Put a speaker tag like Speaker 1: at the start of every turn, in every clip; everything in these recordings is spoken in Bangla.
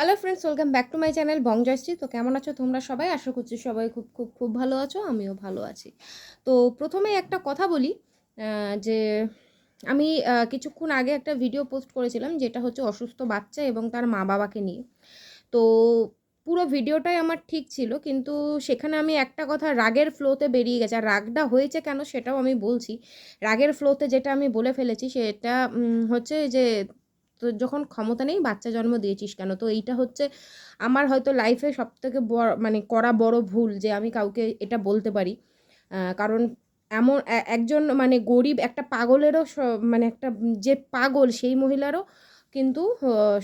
Speaker 1: Hello friends welcome back to my channel Bong Bongjayshree তো কেমন আছো তোমরা সবাই? আশা করছি সবাই খুব খুব খুব ভালো আছো, আমিও ভালো আছি। তো প্রথমে একটা কথা বলি যে আমি কিছুক্ষণ আগে একটা ভিডিও পোস্ট করেছিলাম, যেটা হচ্ছে অসুস্থ বাচ্চা এবং তার মা বাবাকে নিয়ে। তো পুরো ভিডিওটাই আমার ঠিক ছিল, কিন্তু সেখানে আমি একটা কথা, রাগের ফ্লোতে বেরিয়ে গেছে। আর রাগটা হয়েছে কেন সেটাও আমি বলছি। রাগের ফ্লোতে যেটা আমি বলে ফেলেছি, সেটা হচ্ছে যে তো যখন ক্ষমতা নেই, বাচ্চা জন্ম দিয়েছিস কেন? তো এইটা হচ্ছে আমার হয়তো লাইফে সব থেকে বড় মানে করা বড় ভুল যে আমি কাউকে এটা বলতে পারি। কারণ এমন একজন মানে গরিব, একটা পাগলেরও মানে একটা যে পাগল সেই মহিলারও কিন্তু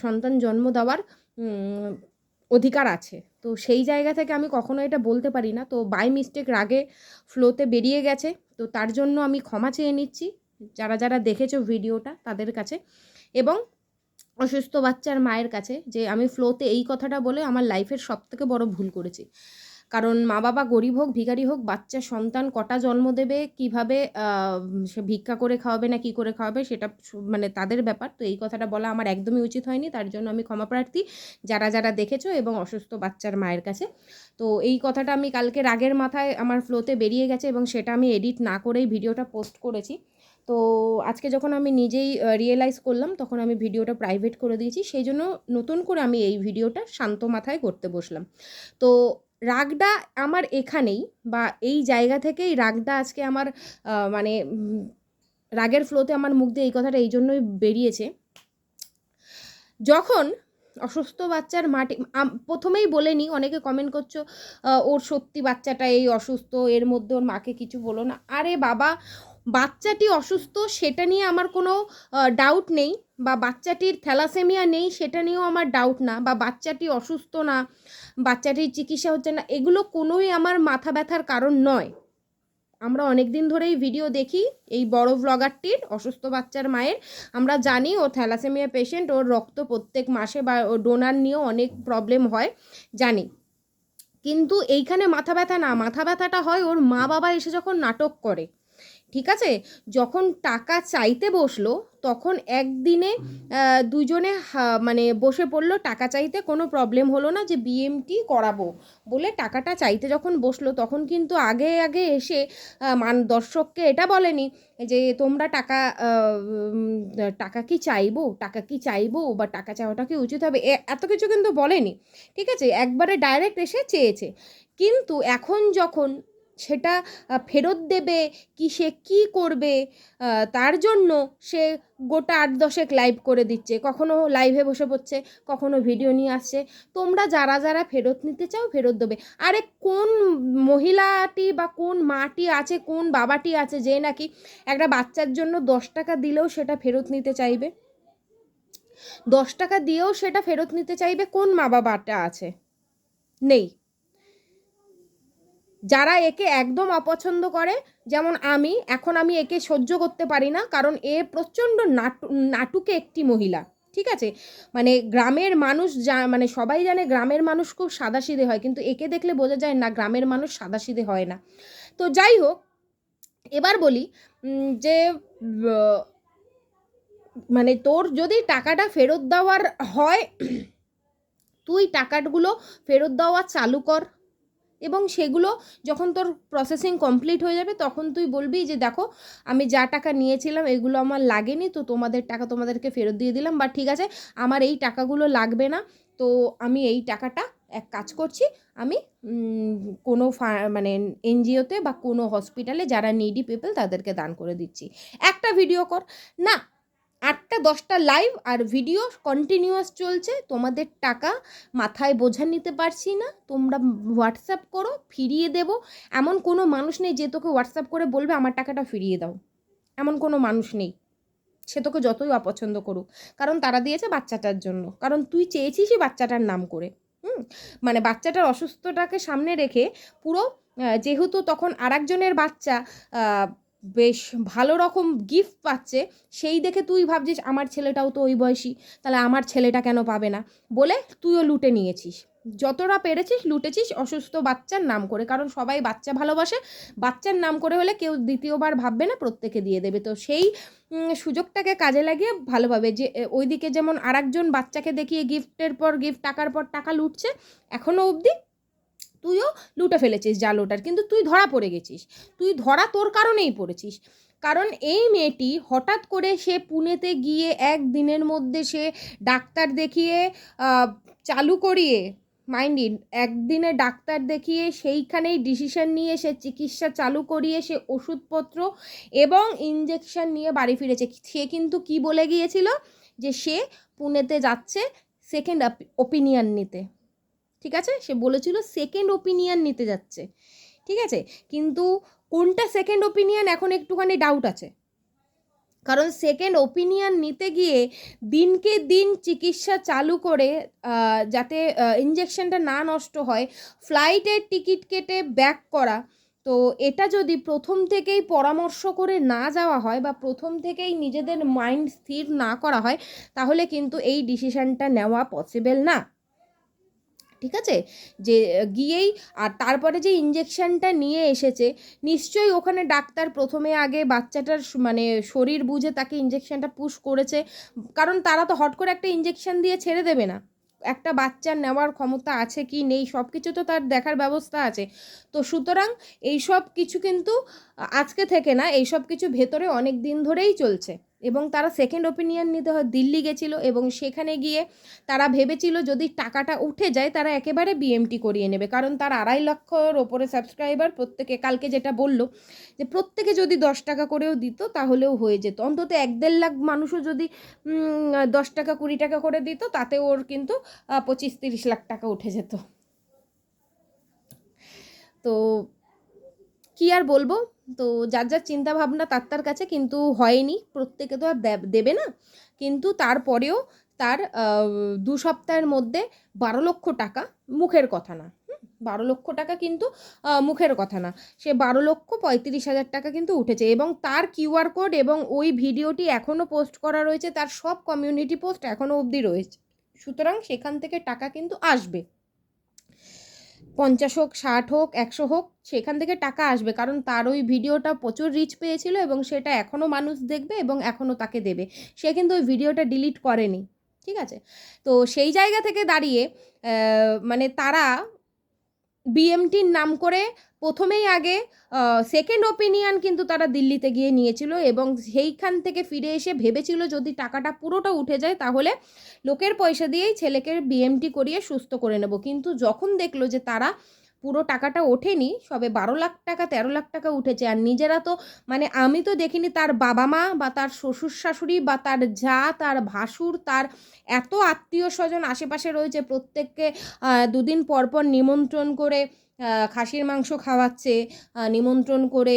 Speaker 1: সন্তান জন্ম দেওয়ার অধিকার আছে। তো সেই জায়গা থেকে আমি কখনো এটা বলতে পারি না। তো বাই মিস্টেক রাগে ফ্লোতে বেরিয়ে গেছে। তো তার জন্য আমি ক্ষমা চেয়ে নিচ্ছি। যারা যারা দেখেছ ভিডিওটা তাদের কাছে। এবং অসুস্থ বাচ্চার মায়ের কাছে যে আমি ফ্লোতে এই কথাটা বলে আমার লাইফের সব থেকে বড় ভুল করেছি। কারণ মা বাবা গরিব হোক, ভিখারি হোক, বাচ্চা, সন্তান কটা জন্ম দেবে, কীভাবে সে ভিক্ষা করে খাওয়াবে না কি করে খাওয়াবে সেটা মানে তাদের ব্যাপার। তো এই কথাটা বলা আমার একদমই উচিত হয়নি, তার জন্য আমি ক্ষমা প্রার্থী, যারা যারা দেখেছ এবং অসুস্থ বাচ্চার মায়ের কাছে। তো এই কথাটা আমি কালকে রাগের মাথায় আমার ফ্লোতে বেরিয়ে গেছে এবং সেটা আমি এডিট না করেই ভিডিওটা পোস্ট করেছি। তো আজকে যখন আমি নিজেই রিয়েলাইজ করলাম, তখন আমি ভিডিওটা প্রাইভেট করে দিয়েছি। সেই জন্য নতুন করে আমি এই ভিডিওটা শান্ত মাথায় করতে বসলাম। তো রাগটা আমার এখানেই বা এই জায়গা থেকেই রাগটা আজকে আমার মানে রাগের ফ্লোতে আমার মুখ দিয়ে এই কথাটা এই জন্যই বেরিয়েছে। যখন অসুস্থ বাচ্চার মাটি প্রথমেই বলে নিই, অনেকে কমেন্ট করছ ওর সত্যি বাচ্চাটা এই অসুস্থ, এর মধ্যে ওর মাকে কিছু বলো না। আরে বাবা বাচ্চাটি অসুস্থ, সেটা নিয়ে আমার কোনো ডাউট নেই বা বাচ্চাটির থ্যালাসেমিয়া নেই, সেটা নিয়েও আমার ডাউট না বা বাচ্চাটি অসুস্থ না, বাচ্চাটির চিকিৎসা হচ্ছে না, এগুলো কোনোই আমার মাথা ব্যথার কারণ নয়। আমরা অনেক দিন ধরেই ভিডিও দেখি এই বড় ব্লগারটির অসুস্থ বাচ্চার মায়ের। আমরা জানি ও থ্যালাসেমিয়া পেশেন্ট ওর রক্ত প্রত্যেক মাসে বা ও ডোনার নিয়েও অনেক প্রবলেম হয়, জানি। কিন্তু এইখানে মাথা ব্যথা না, মাথা ব্যথাটা হয় ওর মা বাবা এসে যখন নাটক করে ঠিক আছে? যখন টাকা চাইতে বসল, তখন একদিনে দুজনে মানে বসে পড়ল, টাকা চাইতে কোনো প্রবলেম হলো না যে বিএমটি করাবো বলে টাকাটা চাইতে যখন বসল, তখন কিন্তু আগে আগে এসে মান, দর্শককে এটা বলেনি যে তোমরা টাকা টাকা কি চাইব? টাকা কি চাইব? বা টাকা চাওয়াটা কি উচিত হবে? এত কিছু কিন্তু বলেনি, ঠিক আছে? একবারে ডাইরেক্ট এসে চেয়েছে। কিন্তু এখন যখন সেটা ফেরত দেবে, কি সে কি করবে তার জন্য সে গোটা আট দশেক লাইভ করে দিচ্ছে। কখনো লাইভে বসে পড়ছে, কখনো ভিডিও নিয়ে আসছে। তোমরা যারা যারা ফেরত নিতে চাও, ফেরত দেবে। আরে কোন মহিলাটি বা কোন মাটি আছে, কোন বাবাটি আছে যে নাকি একটা বাচ্চার জন্য দশ টাকা দিলেও সেটা ফেরত নিতে চাইবে? দশ টাকা দিয়েও সেটা ফেরত নিতে চাইবে? কোন মা বাবাটা আছে? নেই। যারা একে একদম অপছন্দ করে, যেমন আমি, এখন আমি একে সহ্য করতে পারি না কারণ এ প্রচণ্ড নাটু, নাটুকে একটি মহিলা, ঠিক আছে? মানে গ্রামের মানুষ যা মানে সবাই জানে গ্রামের মানুষ খুব সাদাসিধে হয়, কিন্তু একে দেখলে বোঝা যায় না গ্রামের মানুষ সাদাসিধে হয় না। তো যাই হোক, এবার বলি যে মানে তোর যদি টাকাটা ফেরত দেওয়ার হয়, তুই টাকাগুলো ফেরত দেওয়া চালু কর। এবং সেগুলো যখন তোর প্রসেসিং কমপ্লিট হয়ে যাবে, তখন তুই বলবি যে দেখো, আমি যা টাকা নিয়েছিলাম এগুলো আমার লাগেনি, তো তোমাদের টাকা তোমাদেরকে ফেরত দিয়ে দিলাম। বা ঠিক আছে, আমার এই টাকাগুলো লাগবে না, তো আমি এই টাকাটা এক কাজ করছি, আমি কোনো ফা- মানে এনজিওতে বা কোনো হসপিটালে যারা নিডি পিপল তাদেরকে দান করে দিচ্ছি। একটা ভিডিও কর। না আটটা দশটা লাইভ আর ভিডিও কন্টিনিউয়াস চলছে। তোমাদের টাকা মাথায় বোঝা নিতে পারছি না। তোমরা হোয়াটসঅ্যাপ করো ফিরিয়ে দেবো। এমন কোনো মানুষ নেই যে তোকে হোয়াটসঅ্যাপ করে বলবে আমার টাকাটা ফিরিয়ে দাও। এমন কোনো মানুষ নেই। সে তোকে যতই অপছন্দ করুক। কারণ তারা দিয়েছে বাচ্চাটার জন্য। কারণ তুই চেয়েছিসই বাচ্চাটার নাম করে। হুম? মানে বাচ্চাটার অসুস্থটাকে সামনে রেখে পুরো যেহেতু তখন আরেকজনের বাচ্চা আহ, বেশ ভালো রকম গিফট পাচ্ছে, সেই দেখে তুই ভাবছিস, আমার ছেলেটাও তো ওই বয়সী, তাহলে আমার ছেলেটা কেন পাবে না? বলে তুইও লুটে নিয়েছিস। যতটা পেরেছিস লুটেছিস অসুস্থ বাচ্চার নাম করে, কারণ সবাই বাচ্চা ভালোবাসে, বাচ্চার নাম করে হলে কেউ দ্বিতীয়বার ভাববে না প্রত্যেকে দিয়ে দেবে। তো সেই সুযোগটাকে কাজে লাগিয়ে ভালোভাবে যে ওইদিকে যেমন আরেকজন বাচ্চাকে দেখিয়ে গিফটের পর গিফট টাকার পর টাকা লুটছে এখনও অবধি তুইও লুটে ফেলেছিস জাল ওটার কিন্তু তুই ধরা পড়ে গেছিস। তুই ধরা তোর কারণেই পড়েছিস। কারণ এই মেয়েটি হঠাৎ করে সে পুনেতে গিয়ে একদিনের মধ্যে সে ডাক্তার দেখিয়ে চালু করিয়ে মাইন্ড ইন একদিনে ডাক্তার দেখিয়ে সেইখানেই ডিসিশন নিয়ে সে চিকিৎসা চালু করিয়ে সে ওষুধপত্র এবং ইঞ্জেকশন নিয়ে বাড়ি ফিরেছে। সে কিন্তু কি বলে গিয়েছিল? যে সে পুনেতে যাচ্ছে সেকেন্ড ওপিনিয়ন নিতে। ঠিক আছে? সে বলেছিল সেকেন্ড ওপিনিয়ন নিতে যাচ্ছে। ঠিক আছে? কিন্তু কোনটা সেকেন্ড ওপিনিয়ন এখন একটুখানি ডাউট আছে। কারণ সেকেন্ড ওপিনিয়ন নিতে গিয়ে দিনকে দিন চিকিৎসা চালু করে যাতে ইঞ্জেকশনটা না নষ্ট হয় ফ্লাইটের টিকিট কেটে ব্যাক করা, তো এটা যদি প্রথম থেকেই পরামর্শ করে না যাওয়া হয় বা প্রথম থেকেই নিজেদের মাইন্ড স্থির না করা হয়, তাহলে কিন্তু এই ডিসিশানটা নেওয়া পসিবল না। ঠিক আছে? যে গিয়েই আর তারপরে যে ইঞ্জেকশানটা নিয়ে এসেছে, নিশ্চয়ই ওখানে ডাক্তার প্রথমে আগে বাচ্চাটার মানে শরীর বুঝে তাকে ইঞ্জেকশানটা পুশ করেছে। কারণ তারা তো হট করে একটা ইঞ্জেকশান দিয়ে ছেড়ে দেবে না। একটা বাচ্চা নেওয়ার ক্ষমতা আছে কি নেই সব কিছু তো তার দেখার ব্যবস্থা আছে। তো সুতরাং এই সব কিছু কিন্তু আজকে থেকে না এই সব কিছু ভেতরে অনেক দিন ধরেই চলছে। এবং তারা সেকেন্ড ওপিনিয়ন নিতে হয়, দিল্লি গেছিল এবং সেখানে গিয়ে তারা ভেবেছিল যদি টাকাটা উঠে যায়, তারা একেবারে বিএমটি করিয়ে নেবে। কারণ তার আড়াই লক্ষর ওপরে সাবস্ক্রাইবার প্রত্যেকে, কালকে যেটা বলল যে প্রত্যেকে যদি দশ টাকা করেও দিত, তাহলেও হয়ে যেত। অন্তত এক দেড় লাখ মানুষও যদি দশ টাকা, কুড়ি টাকা করে দিত, তাতে ওর কিন্তু পঁচিশ তিরিশ লাখ টাকা উঠে যেত। তো, কী আর বলব? তো যার যার চিন্তা ভাবনা তার তার কাছে কিন্তু হয়নি, প্রত্যেকে তো আর দেবে না। কিন্তু তারপরেও তার দু সপ্তাহের মধ্যে বারো লক্ষ টাকা মুখের কথা না বারো লক্ষ টাকা কিন্তু মুখের কথা না। সে বারো লক্ষ পঁয়ত্রিশ হাজার টাকা কিন্তু উঠেছে এবং তার কিউআর কোড এবং ওই ভিডিওটি এখনও পোস্ট করা রয়েছে, তার সব কমিউনিটি পোস্ট এখনও অবধি রয়েছে। সুতরাং সেখান থেকে টাকা কিন্তু আসবে। পঞ্চাশ হোক, ষাট হোক, একশো হোক, সেখান থেকে টাকা আসবে। কারণ তার ওই ভিডিওটা প্রচুর রিচ পেয়েছিল এবং সেটা এখনও মানুষ দেখবে এবং এখনও তাকে দেবে। সে কিন্তু ওই ভিডিওটা ডিলিট করেনি। ঠিক আছে? তো সেই জায়গা থেকে দাঁড়িয়ে মানে তারা বিএমটির নাম করে প্রথমেই আগে সেকেন্ড ওপিনিয়ন কিন্তু তারা দিল্লিতে গিয়ে নিয়েছিল এবং সেইখান থেকে ফিরে এসে ভেবেছিল যদি টাকাটা পুরোটা উঠে যায় তাহলে লোকের পয়সা দিয়েই ছেলেকে বিএমটি করিয়ে সুস্থ করে নেব। কিন্তু যখন দেখল যে তারা পুরো টাকাটা ওঠেনি, সবে বারো লাখ টাকা, তেরো লাখ টাকা উঠেছে। আর নিজেরা তো মানে আমি তো দেখিনি তার বাবা মা বা তার শ্বশুর শাশুড়ি বা তার যা, তার ভাসুর, তার এত আত্মীয় স্বজন আশেপাশে রয়েছে, প্রত্যেককে দুদিন পর পর নিমন্ত্রণ করে খাসির মাংস খাওয়াচ্ছে নিমন্ত্রণ করে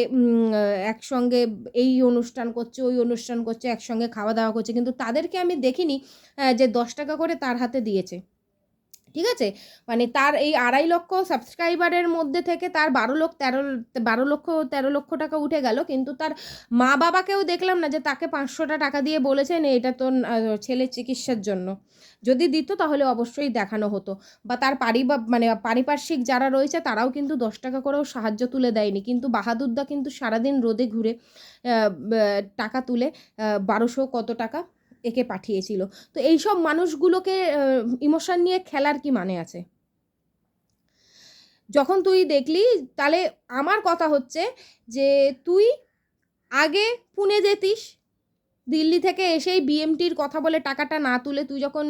Speaker 1: একসঙ্গে এই অনুষ্ঠান করছে, ওই অনুষ্ঠান করছে, একসঙ্গে খাওয়া দাওয়া করছে। কিন্তু তাদেরকে আমি দেখিনি যে দশ টাকা করে তার হাতে দিয়েছে। ঠিক আছে? মানে তার এই আড়াই লক্ষ সাবস্ক্রাইবারের মধ্যে থেকে তার বারো লক্ষ তেরো, বারো লক্ষ, তেরো লক্ষ টাকা উঠে গেল। কিন্তু তার মা বাবাকেও দেখলাম না যে তাকে পাঁচশোটা টাকা দিয়ে বলেছেন এটা তো ছেলের চিকিৎসার জন্য। যদি দিত তাহলে অবশ্যই দেখানো হতো। বা তার পারিবার মানে পারিপার্শ্বিক যারা রয়েছে তারাও কিন্তু দশ টাকা করেও সাহায্য তুলে দেয়নি। কিন্তু বাহাদুরদা কিন্তু সারাদিন রোদে ঘুরে টাকা তুলে বারোশো কত টাকা একে পাঠিয়েছিল। তো এইসব মানুষগুলোকে ইমোশন নিয়ে খেলার কি মানে আছে? যখন তুই দেখলি, তাহলে আমার কথা হচ্ছে যে, তুই আগে পুনে যেতিস দিল্লি থেকে এসেই বিএমটির কথা বলে টাকাটা না তুলে তুই যখন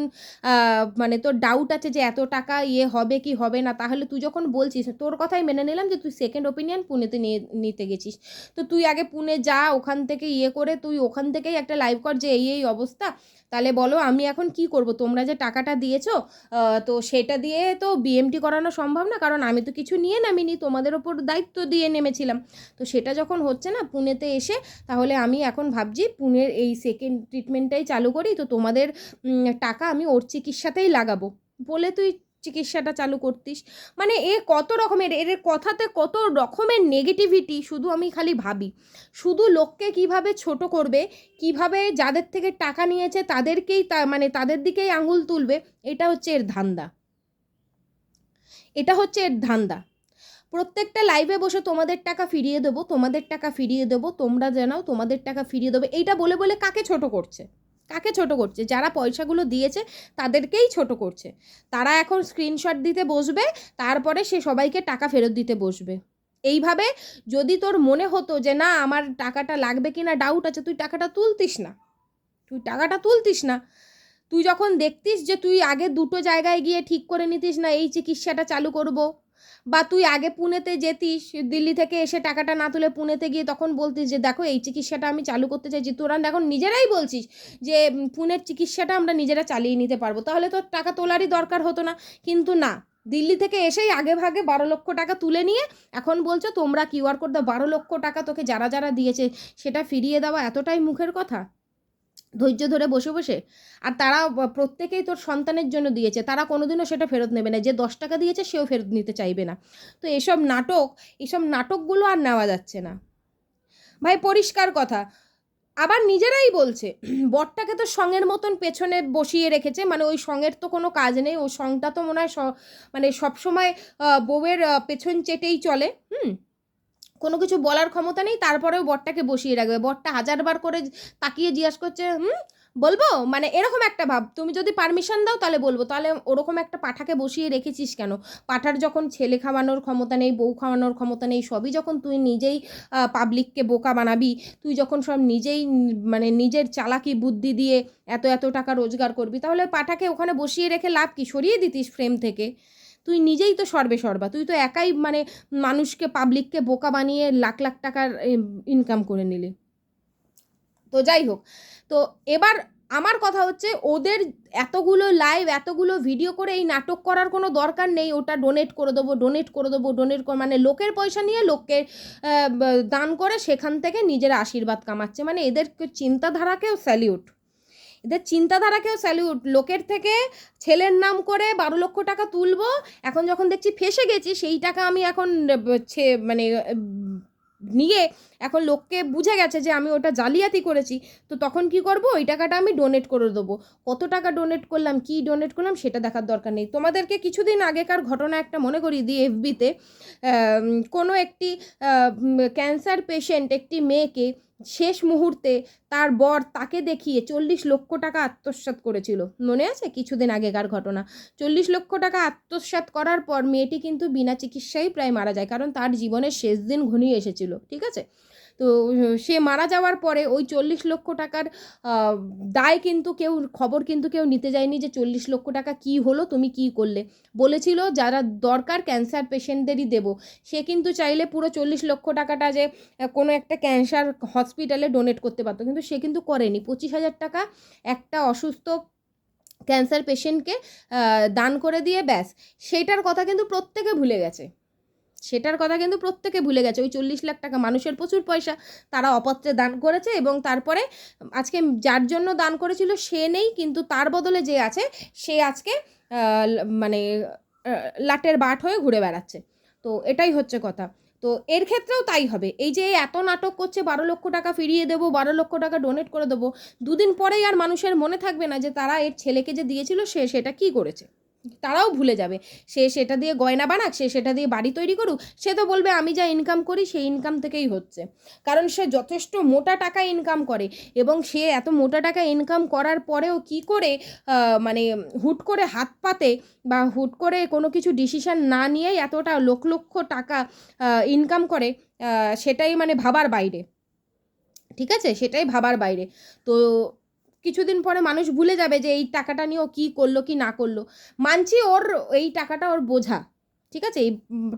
Speaker 1: মানে তোর ডাউট আছে যে এত টাকা ইয়ে হবে কি হবে না, তাহলে তুই যখন বলছিস, তোর কথাই মেনে নিলাম যে তুই সেকেন্ড ওপিনিয়ন পুনেতে নিয়ে, নিতে গেছিস। তো তুই আগে পুনে যা, ওখান থেকে ইয়ে করে তুই ওখান থেকেই একটা লাইভ কর যে এই এই অবস্থা। তাহলে বলো আমি এখন কি করব? তোমরা যে টাকাটা দিয়েছ তো সেটা দিয়ে তো বিএমটি করানো সম্ভব না, কারণ আমি তো কিছু নিয়ে নামিনি, তোমাদের ওপর দায়িত্ব দিয়ে নেমেছিলাম। তো সেটা যখন হচ্ছে না পুনেতে এসে, তাহলে আমি এখন ভাবছি পুনের এই সেকেন্ড ট্রিটমেন্টটাই চালু করি, তো তোমাদের টাকা আমি ওর চিকিৎসাতেই লাগাবো। বলে তুই চিকিৎসাটা চালু করতিস। মানে এ কত রকমের এর কথাতে কত রকমের নেগেটিভিটি শুধু আমি খালি ভাবি। শুধু লোককে কীভাবে ছোট করবে, কীভাবে যাদের থেকে টাকা নিয়েছে তাদেরকেই তা মানে তাদের দিকেই আঙুল তুলবে, এটা হচ্ছে এর ধান্দা। এটা হচ্ছে এর ধান্দা। প্রত্যেকটা লাইভে বসে তোমাদের টাকা ফিরিয়ে দেবো, তোমাদের টাকা ফিরিয়ে দেবো, তোমরা জানাও তোমাদের টাকা ফিরিয়ে দেবো, এইটা বলে বলে কাকে ছোট করছে? কাকে ছোট করছে? যারা পয়সাগুলো দিয়েছে তাদেরকেই ছোট করছে। তারা এখন স্ক্রিনশট দিতে বসবে, তারপরে সে সবাইকে টাকা ফেরত দিতে বসবে। এইভাবে যদি তোর মনে হতো যে, না, আমার টাকাটা লাগবে কি না ডাউট আছে, তুই টাকাটা তুলতিস না। তুই টাকাটা তুলতিস না। তুই যখন দেখতিস যে, তুই আগে দুটো জায়গায় গিয়ে ঠিক করে নিতিস না, এই চিকিৎসাটা চালু করব। বা তুই আগে পুনেতে যেতিস, দিল্লি থেকে এসে টাকাটা না তুলে পুনেতে গিয়ে তখন বলতিস যে, দেখো, এই চিকিৎসাটা আমি চালু করতে চাইছি তোরা এখন নিজেরাই বলছিস যে পুনের চিকিৎসাটা আমরা নিজেরা চালিয়ে নিতে পারব। তাহলে তোর টাকা তোলারই দরকার হতো না। কিন্তু না, দিল্লি থেকে এসেই আগে ভাগে বারো লক্ষ টাকা তুলে নিয়ে এখন বলছো, তোমরা কিউআর কোড দাও বারো লক্ষ টাকা তোকে যারা যারা দিয়েছে, সেটা ফিরিয়ে দেওয়া এতটাই মুখের কথা? ধৈর্য ধরে বসে বসে আর তারা প্রত্যেকেই তোর সন্তানের জন্য দিয়েছে। তারা কোনোদিনও সেটা ফেরত নেবে না। যে দশ টাকা দিয়েছে, সেও ফেরত নিতে চাইবে না। তো এসব নাটক, এসব নাটকগুলো আর নেওয়া যাচ্ছে না। ভাই, পরিষ্কার কথা। আবার নিজেরাই বলছে, বরটাকে তো সঙ্গের মতন পেছনে বসিয়ে রেখেছে। মানে ওই সঙ্গের তো কোনো কাজ নেই। ওই সঙ্গটা তো মনে হয় মানে সবসময় বউয়ের পেছন চেটেই চলে। হুম? কোনো কিছু বলার ক্ষমতা নেই, তারপরেও বরটাকে বসিয়ে রাখবে। বরটা হাজারবার করে তাকিয়ে জিজ্ঞাসা করছে, হুম, বলব? মানে এরকম একটা ভাব। তুমি যদি পারমিশন দাও তাহলে বলব। তাহলে ওরকম একটা পাঠাকে বসিয়ে রেখেছিস কেন? পাঠার যখন ছেলে খাওয়ানোর ক্ষমতা নেই, বউ খাওয়ানোর ক্ষমতা নেই, সবই যখন তুই নিজেই পাবলিককে বোকা বানাবি, তুই যখন সব নিজেই মানে নিজের চালাকি বুদ্ধি দিয়ে এত এত টাকা রোজগার করবি, তাহলে পাঠাকে ওখানে বসিয়ে রেখে লাভ কি? সরিয়ে দিতিস ফ্রেম থেকে। তুই নিজেই তো সর্বে সর্বা। তুই তো একাই মানে মানুষকে পাবলিককে বোকা বানিয়ে লাখ লাখ টাকার ইনকাম করে নিলি। তো যাই হোক, তো এবার আমার কথা হচ্ছে ওদের এতগুলো লাইভ এতগুলো ভিডিও করে এই নাটক করার কোনো দরকার নেই। ওটা ডোনেট করে দেবো ডোনেট করে দেবো ডোনেট করে মানে লোকের পয়সা নিয়ে লোককে দান করে সেখান থেকে নিজের আশীর্বাদ কামাচ্ছে। মানে এদের চিন্তাধারাকেও স্যালিউট এদের চিন্তাধারাকেও স্যালিউট লোকের থেকে ছেলের নাম করে বারো লক্ষ টাকা তুলবো, এখন যখন দেখছি ফেসে গেছি, সেই টাকা আমি এখন মানে নিয়ে এখন লোককে বুঝে গেছে যে আমি ওটা জালিয়াতি করেছি, তো তখন কি করব? ওই টাকাটা আমি ডোনেট করে দেবো। কত টাকা ডোনেট করলাম, কি ডোনেট করলাম, সেটা দেখার দরকার নেই। তোমাদেরকে কিছুদিন আগেকার ঘটনা একটা মনে করি দিই এফবিতে কোনো একটি ক্যান্সার পেশেন্ট একটি মেয়েকে শেষ মুহূর্তে তার বর তাকে দেখিয়ে চল্লিশ লক্ষ টাকা আত্মসাত করেছিল। মনে আছে? কিছুদিন আগেকার ঘটনা। চল্লিশ লক্ষ টাকা আত্মসাত করার পর মেয়েটি কিন্তু বিনা চিকিৎসায় প্রায় মারা যায়, কারণ তার জীবনের শেষ দিন ঘনিয়ে এসেছিল। ঠিক আছে? তো, সে মারা যাওয়ার পরে ওই চল্লিশ লক্ষ টাকার দায় কিন্তু কেউ, খবর কিন্তু কেউ নিতে যায়নি যে চল্লিশ লক্ষ টাকা কি হলো, তুমি কি করলে। বলেছিল, যারা দরকার ক্যান্সার পেশেন্টদেরই দেব। সে কিন্তু চাইলে পুরো চল্লিশ লক্ষ টাকাটা যে কোনো একটা ক্যান্সার হসপিটালে ডোনেট করতে পারতো। কিন্তু সে কিন্তু করেনি। পঁচিশ হাজার টাকা একটা অসুস্থ ক্যান্সার পেশেন্টকে দান করে দিয়ে ব্যাস। সেইটার কথা কিন্তু প্রত্যেকে ভুলে গেছে। সেটার কথা কিন্তু প্রত্যেকে ভুলে গেছে। ওই চল্লিশ লাখ টাকা মানুষের প্রচুর পয়সা তারা অপত্রে দান করেছে এবং তারপরে আজকে যার জন্য দান করেছিল সে নেই, কিন্তু তার বদলে যে আছে, সে আজকে মানে লাটের বাট হয়ে ঘুরে বেড়াচ্ছে। তো এটাই হচ্ছে কথা। তো এর ক্ষেত্রেও তাই হবে। এই যে এত নাটক করছে, বারো লক্ষ টাকা ফিরিয়ে দেবো, বারো লক্ষ টাকা ডোনেট করে দেবো, দুদিন পরেই আর মানুষের মনে থাকবে না যে তারা এর ছেলেকে যে দিয়েছিল সে, সেটা কি করেছে? তারাও ভুলে যাবে। সে সেটা দিয়ে গয়না বানাক, সে সেটা দিয়ে বাড়ি তৈরি করুক, সে তো বলবে, আমি যা ইনকাম করি, সেই ইনকাম থেকেই হচ্ছে। কারণ সে যথেষ্ট মোটা টাকা ইনকাম করে এবং সে এত মোটা টাকা ইনকাম করার পরেও কি করে মানে হুট করে হাত পাতে বা হুট করে কোনো কিছু ডিসিশান না নিয়েই এতটা লক্ষ লক্ষ টাকা ইনকাম করে সেটাই মানে ভাবার বাইরে। ঠিক আছে? সেটাই ভাবার বাইরে। তো কিছুদিন পরে মানুষ ভুলে যাবে যে এই টাকাটা নিয়ে ও কী করল, কি না করল। মানছি ওর এই টাকাটা ওর বোঝা। ঠিক আছে? এই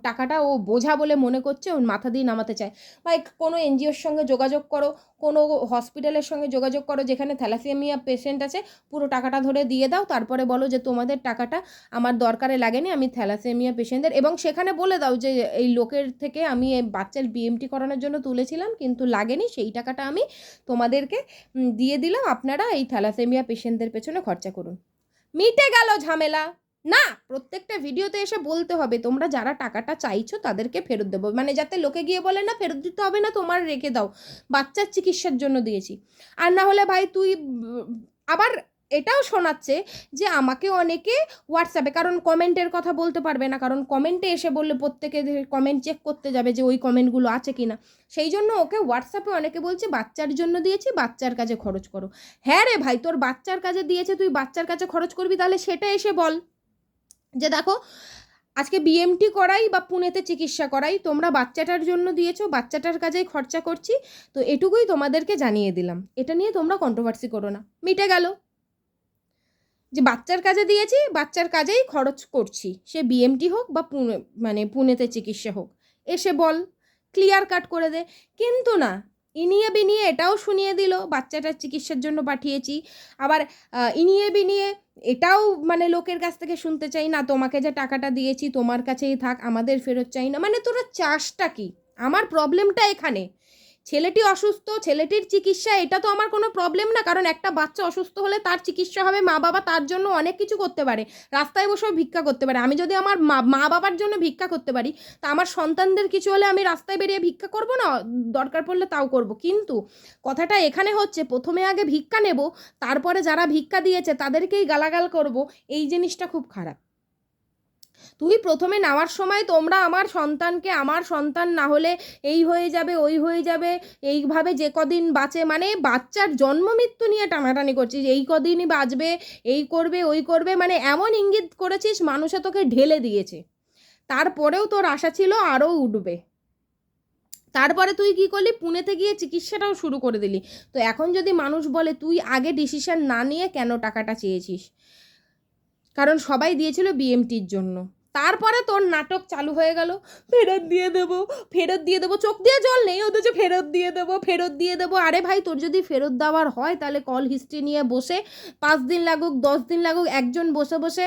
Speaker 1: টাকাটা ও বোঝা বলে মনে করছে, ওর মাথা দিয়ে নামাতে চায়। বা কোনো এনজিওর সঙ্গে যোগাযোগ করো, কোনো হসপিটালের সঙ্গে যোগাযোগ করো, যেখানে থ্যালাসেমিয়া পেশেন্ট আছে, পুরো টাকাটা ধরে দিয়ে দাও, তারপরে বলো যে তোমাদের টাকাটা আমার দরকারে লাগেনি, আমি থ্যালাসেমিয়া পেশেন্টদের। এবং সেখানে বলে দাও যে এই লোকের থেকে আমি এই বাচ্চার বিএমটি করানোর জন্য তুলেছিলাম, কিন্তু লাগেনি, সেই টাকাটা আমি তোমাদেরকে দিয়ে দিলাম, আপনারা এই থ্যালাসেমিয়া পেশেন্টদের পেছনে খরচা করুন। মিটে গেল ঝামেলা। না, প্রত্যেকটা ভিডিওতে এসে বলতে হবে, তোমরা যারা টাকাটা চাইছো তাদেরকে ফেরত দেবো। মানে যাতে লোকে গিয়ে বলে, না, ফেরত দিতে হবে না, তোমার রেখে দাও। বাচ্চার চিকিৎসার জন্য দিয়েছি। আর না হলে ভাই তুই, আবার এটাও শোনাচ্ছে যে আমাকে অনেকে হোয়াটসঅ্যাপে কারণ কমেন্টের কথা বলতে পারবে না, কারণ কমেন্টে এসে বললে প্রত্যেকে কমেন্ট চেক করতে যাবে যে ওই কমেন্টগুলো আছে কি না। সেই জন্য ওকে হোয়াটসঅ্যাপে অনেকে বলছে, বাচ্চার জন্য দিয়েছি, বাচ্চার কাজে খরচ করো। হ্যাঁ রে ভাই, তোর বাচ্চার কাজে দিয়েছে, তুই বাচ্চার কাছে খরচ করবি, তাহলে সেটা এসে বল। যে দেখো, আজকে বিএমটি করাই বা পুনেতে চিকিৎসা করাই, তোমরা বাচ্চাটার জন্য দিয়েছ, বাচ্চাটার কাজেই খরচা করছি, তো এটুকুই তোমাদেরকে জানিয়ে দিলাম। এটা নিয়ে তোমরা কন্ট্রোভার্সি করো না। মিটে গেল। যে বাচ্চার কাজে দিয়েছি, বাচ্চার কাজেই খরচ করছি। সে বিএমটি হোক বা পুনে মানে পুনেতে চিকিৎসা হোক। এসে বল ক্লিয়ার কাট করে দে। কিন্তু না ইনিয়ে বিনিয়ে এটাও শুনিয়ে দিল, বাচ্চাটার চিকিৎসার জন্য পাঠিয়েছি। আবার ইনিয়ে বিনিয়ে এটাও মানে লোকের কাছ থেকে শুনতে চাই, না, তোমাকে যে টাকাটা দিয়েছি তোমার কাছেই থাক, আমাদের ফেরত চাই না। মানে তোরা চাষটা কি? আমার প্রবলেমটা এখানে। ছেলেটি অসুস্থ, ছেলেটির চিকিৎসা এটা তো আমার কোনো প্রবলেম না। কারণ একটা বাচ্চা অসুস্থ হলে তার চিকিৎসা হবে, মা বাবা তার জন্য অনেক কিছু করতে পারে। রাস্তায় বসেও ভিক্ষা করতে পারে। আমি যদি আমার মা মা বাবার জন্য ভিক্ষা করতে পারি, তা আমার সন্তানদের কিছু হলে আমি রাস্তায় বেরিয়ে ভিক্ষা করব না? দরকার পড়লে তাও করব। কিন্তু কথাটা এখানে হচ্ছে, প্রথমে আগে ভিক্ষা নেব, তারপরে যারা ভিক্ষা দিয়েছে তাদেরকেই গালাগাল করব। এই জিনিসটা খুব খারাপ। তুই প্রথমে নেওয়ার সময় তোমরা আমার সন্তানকে, আমার সন্তান না হলে এই হয়ে যাবে, ওই হয়ে যাবে, এইভাবে যে কদিন বাঁচে মানে বাচ্চার জন্ম মৃত্যু নিয়ে টানাটানি করছিস, এই কদিনই বাঁচবে, এই করবে, ওই করবে মানে এমন ইঙ্গিত করেছিস মানুষে তোকে ঢেলে দিয়েছে। তারপরেও তোর আশা ছিল আরও উঠবে। তারপরে তুই কি করলি? পুনেতে গিয়ে চিকিৎসাটাও শুরু করে দিলি। তো এখন যদি মানুষ বলে, তুই আগে ডিসিশন না নিয়ে কেন টাকাটা চেয়েছিস? কারণ সবাই দিয়েছিল বিএমটির জন্য। তারপরে তোর নাটক চালু হয়ে গেল। ফেরত দিয়ে দেবো, ফেরত দিয়ে দেবো। চোখ দিয়ে জল নেই, অথচ ফেরত দিয়ে দেবো, ফেরত দিয়ে দেবো। আরে ভাই, তোর যদি ফেরত দেওয়ার হয়, তাহলে কল হিস্ট্রি নিয়ে বসে, পাঁচ দিন লাগুক, দশ দিন লাগুক, একজন বসে বসে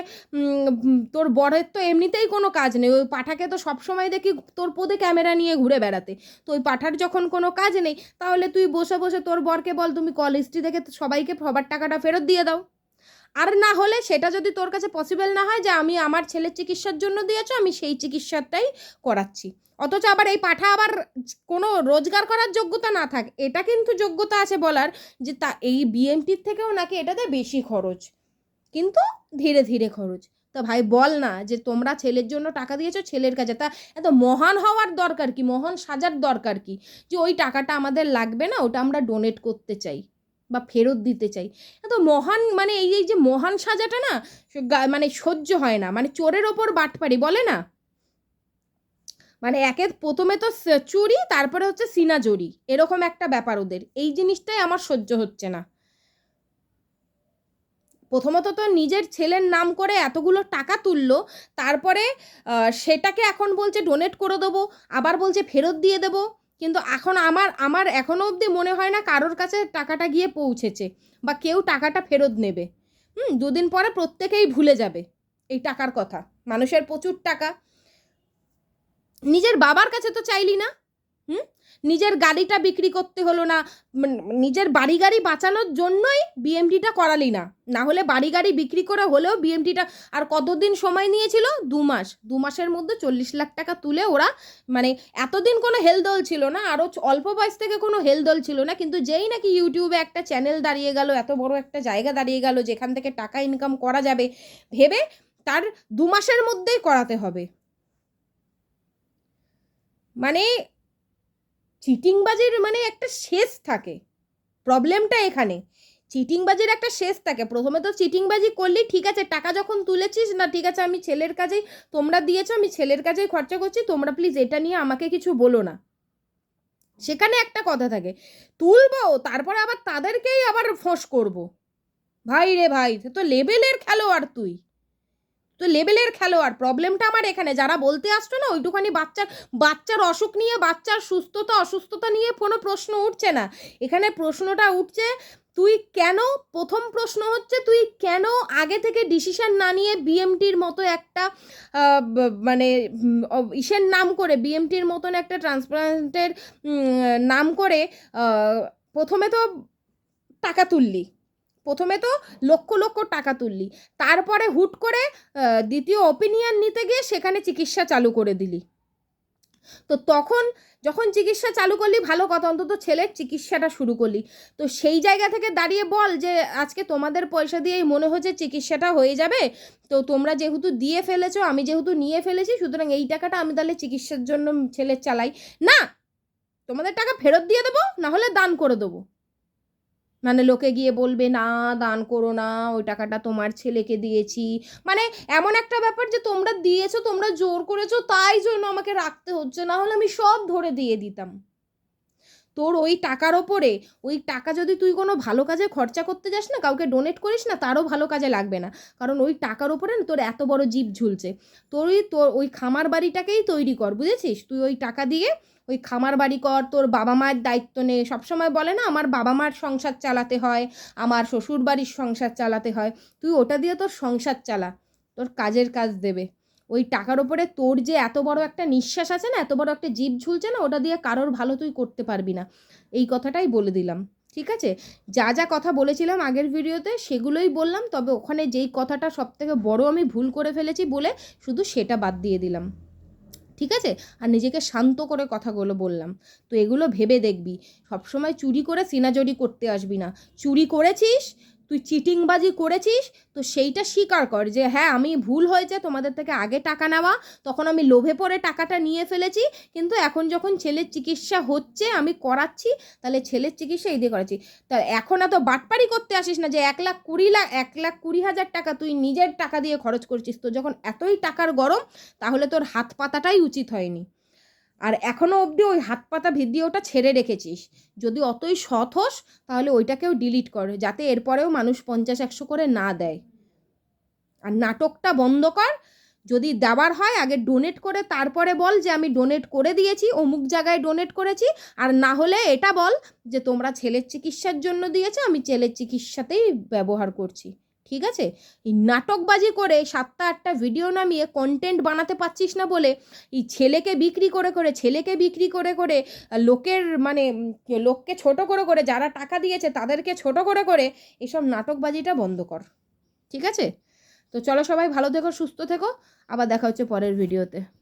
Speaker 1: তোর বরের তো এমনিতেই কোনো কাজ নেই। ওই পাঠাকে তো সবসময় দেখি তোর পদে ক্যামেরা নিয়ে ঘুরে বেড়াতে। তো ওই পাঠার যখন কোনো কাজ নেই, তাহলে তুই বসে বসে তোর বরকে বল, তুমি কল হিস্ট্রি দেখে সবাইকে সবার টাকাটা ফেরত দিয়ে দাও। আর না হলে সেটা যদি তোর কাছে পসিবল না হয় যে আমি আমার ছেলের চিকিৎসার জন্য দিয়েছ, আমি সেই চিকিৎসাটাই করাচ্ছি। অথচ আবার এই পাঠা আবার কোনো রোজগার করার যোগ্যতা না থাক, এটা কিন্তু যোগ্যতা আছে বলার যে তা, এই বিএমটির থেকেও নাকি এটাতে বেশি খরচ। কিন্তু ধীরে ধীরে খরচ। তা ভাই বল না যে তোমরা ছেলের জন্য টাকা দিয়েছ, ছেলের কাছে। তা এত মহান হওয়ার দরকার কি? মহান সাজার দরকার কি? যে ওই টাকাটা আমাদের লাগবে না, ওটা আমরা ডোনেট করতে চাই। বা ফেরত দিতে চাই। এত মহান মানে এই এই যে মহান সাজাটা না মানে সহ্য হয় না। মানে চোরের ওপর বাটপারি বলে না? মানে একে প্রথমে তো চুরি, তারপরে হচ্ছে সিনা জড়ি এরকম একটা ব্যাপার ওদের। এই জিনিসটাই আমার সহ্য হচ্ছে না। প্রথমত তো নিজের ছেলের নাম করে এতগুলো টাকা তুললো, তারপরে সেটাকে এখন বলছে ডোনেট করে দেবো, আবার বলছে ফেরত দিয়ে দেবো। কিন্তু এখন আমার আমার এখনও অবধি মনে হয় না কারোর কাছে টাকাটা গিয়ে পৌঁছেছে বা কেউ টাকাটা ফেরত নেবে। হুম, দুদিন পরে প্রত্যেকেই ভুলে যাবে এই টাকার কথা। মানুষের প্রচুর টাকা। নিজের বাবার কাছে তো চাইলি না। হুম? নিজের গাড়িটা বিক্রি করতে হলো না নিজের বাড়ি গাড়ি বাঁচানোর জন্যই বিএমটিটা করালি না। না হলে বাড়ি গাড়ি বিক্রি করে হলেও বিএমটিটা আর কতদিন সময় নিয়েছিল? দু মাস। দু মাসের মধ্যে চল্লিশ লাখ টাকা তুলে ওরা মানে এতদিন কোনো হেলদোল ছিল না, আরও অল্প বয়স থেকে কোনো হেলদোল ছিল না, কিন্তু যেই নাকি ইউটিউবে একটা চ্যানেল দাঁড়িয়ে গেল, এত বড় একটা জায়গা দাঁড়িয়ে গেল, যেখান থেকে টাকা ইনকাম করা যাবে, ভেবে তার দু মাসের মধ্যেই করাতে হবে। মানে চিটিংবাজির মানে একটা শেষ থাকে। প্রবলেমটা এখানে। চিটিংবাজির একটা শেষ থাকে। প্রথমে তো চিটিংবাজি করলি, ঠিক আছে, টাকা যখন তুলেছিস, না, ঠিক আছে, আমি ছেলের কাজেই, তোমরা দিয়েছ, আমি ছেলের কাজেই খরচা করছি, তোমরা প্লিজ এটা নিয়ে আমাকে কিছু বলো না। সেখানে একটা কথা থাকে, তুলবো, তারপরে আবার তাদেরকেই আবার ফোঁস করব। ভাই রে ভাই তো লেভেলের খেলোয়াড় তুই। তো লেভেলের খেলোয়াড় প্রবলেমটা আমার এখানে। যারা বলতে আসছো না, ওইটুখানি বাচ্চার বাচ্চার অসুখ নিয়ে, বাচ্চার সুস্থতা, অসুস্থতা নিয়ে কোনো প্রশ্ন উঠছে না। এখানে প্রশ্নটা উঠছে, তুই কেন, প্রথম প্রশ্ন হচ্ছে, তুই কেন আগে থেকে ডিসিশন না নিয়ে বিএমটির মতো একটা মানে ইসের নাম করে বিএমটির মতন একটা ট্রান্সপ্লান্টের নাম করে প্রথমে তো টাকা তুললি। প্রথমে তো লক্ষ লক্ষ টাকা তুললি, তারপরে হুট করে দ্বিতীয় ওপিনিয়ন নিতে গিয়ে সেখানে চিকিৎসা চালু করে দিলি। তো তখন যখন চিকিৎসা চালু করলি, ভালো কথা, অন্তত ছেলের চিকিৎসাটা শুরু করলি। তো সেই জায়গা থেকে দাঁড়িয়ে বল যে, আজকে তোমাদের পয়সা দিয়েই মনে হচ্ছে চিকিৎসাটা হয়ে যাবে। তো তোমরা যেহেতু দিয়ে ফেলেছো, আমি যেহেতু নিয়ে ফেলেছি, সুতরাং এই টাকাটা আমি তাহলে চিকিৎসার জন্য ছেলের চালাই। না, তোমাদের টাকা ফেরত দিয়ে দেবো না হলে দান করে দেবো। মানে লোকে গিয়ে বলবে, না, দান করো না, ওই টাকাটা তোমার ছেলেকে দিয়েছি। মানে এমন একটা ব্যাপার যে তোমরা দিয়েছ, তোমরা জোর করেছ, তাই জন্য আমাকে রাখতে হচ্ছে। না হলে আমি সব ধরে দিয়ে দিতাম। তোর ওই টাকার ওপরে, ওই টাকা যদি তুই কোনো ভালো কাজে খরচা করতে যাস না, কাউকে ডোনেট করিস না, তারও ভালো কাজে লাগবে না। কারণ ওই টাকার ওপরে না তোর এত বড় জীব ঝুলছে। তোর ওই তোর ওই খামার বাড়িটাকেই তৈরি কর, বুঝেছিস? তুই ওই টাকা দিয়ে ওই খামার বাড়ি কর, তোর বাবা মায়ের দায়িত্ব নে। সবসময় বলে না, আমার বাবা মার সংসার চালাতে হয়, আমার শ্বশুর বাড়ির সংসার চালাতে হয়। তুই ওটা দিয়ে তোর সংসার চালা, তোর কাজের কাজ দেবে। ওই টাকার ওপরে তোর যে এত বড় একটা নিঃশ্বাস আছে না, এত বড় একটা জীব ঝুলছে না, ওটা দিয়ে কারোর ভালো তুই করতে পারবি না। এই কথাটাই বলে দিলাম, ঠিক আছে? যা যা কথা বলেছিলাম আগের ভিডিওতে, সেগুলোই বললাম, তবে ওখানে যেই কথাটা সব থেকে বড় আমি ভুল করে ফেলেছি বলে শুধু সেটা বাদ দিয়ে দিলাম। ঠিক আছে? আর নিজেকে শান্ত করে কথাগুলো বললাম। তো এগুলো ভেবে দেখবি। সবসময় চুরি করে সিনাজরি করতে আসবি না। চুরি করেছিস? তুই চিটিংবাজি করেছিস, তো সেইটা স্বীকার কর যে হ্যাঁ আমি ভুল হয়েছে, তোমাদের থেকে আগে টাকা নেওয়া। তখন আমি লোভে পড়ে টাকাটা নিয়ে ফেলেছি, কিন্তু এখন যখন ছেলের চিকিৎসা হচ্ছে, আমি করাচ্ছি, তাহলে ছেলের চিকিৎসা এই দিয়ে করাচ্ছি। তা এখন এত বাটপারি করতে আসিস না যে, এক লাখ কুড়ি লাখ এক লাখ কুড়ি হাজার টাকা তুই নিজের টাকা দিয়ে খরচ করছিস, তো যখন এতই টাকার গরম, তাহলে তোর হাত পাতাটাই উচিত হয়নি। আর এখনও অবধি ওই হাত পাতা ভিডিওটা ছেড়ে রেখেছিস। যদি অতই সৎ হোস, তাহলে ওইটাকেও ডিলিট কর, যাতে এরপরেও মানুষ পঞ্চাশ, একশো করে না দেয়। আর নাটকটা বন্ধ কর, যদি দেওয়ার হয় আগে ডোনেট করে, তারপরে বল যে আমি ডোনেট করে দিয়েছি, অমুক জায়গায় ডোনেট করেছি, আর না হলে এটা বল যে তোমরা ছেলের চিকিৎসার জন্য দিয়েছ, আমি ছেলের চিকিৎসাতেই ব্যবহার করছি। ঠিক আছে? এই নাটকবাজি করে সাতটা আটটা ভিডিও নামিয়ে কন্টেন্ট বানাতে পারছিস না বলে এই ছেলেকে বিক্রি করে করে, ছেলেকে বিক্রি করে করে লোকের মানে লোককে ছোট করে করে, যারা টাকা দিয়েছে তাদেরকে ছোট করে করে এসব নাটকবাজিটা বন্ধ কর। ঠিক আছে? তো চলো সবাই ভালো থেকো, সুস্থ থেকো। আবার দেখা হচ্ছে পরের ভিডিওতে